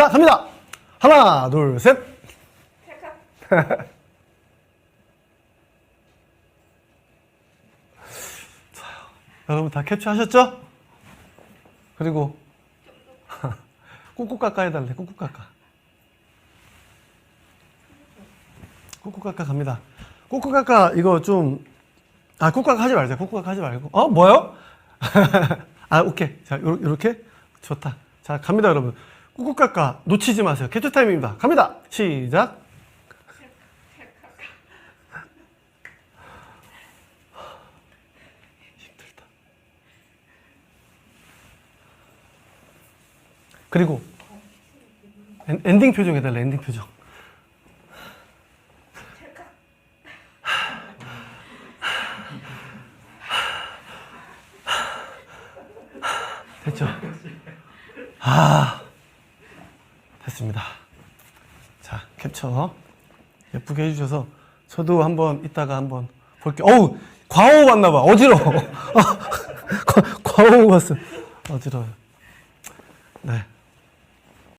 자, 갑니다. 하나, 둘, 셋. 자, 여러분 다 캡처하셨죠? 그리고 꾹꾹 깎아 해달래. 꾹꾹 깎아. 꾹꾹 깎아 갑니다. 꾹꾹 깎아 이거 좀 아, 꾹꾹 하지 말자. 꾹꾹 하지 말고. 어, 뭐요? 아, 오케이. 자, 요, 요렇게 좋다. 자, 갑니다, 여러분. 꾹꾹 깎아 놓치지 마세요. 캡처 타임입니다. 갑니다. 시작. 힘들다. 그리고 엔, 엔딩 표정 해달래. 엔딩 표정. 됐죠? 아, 됐습니다. 자, 캡처 예쁘게 해주셔서 저도 한번 이따가 한번 볼게요. 어우, 과호 봤나 봐. 어지러워. 과- 과호 봤어. 어지러워요. 네.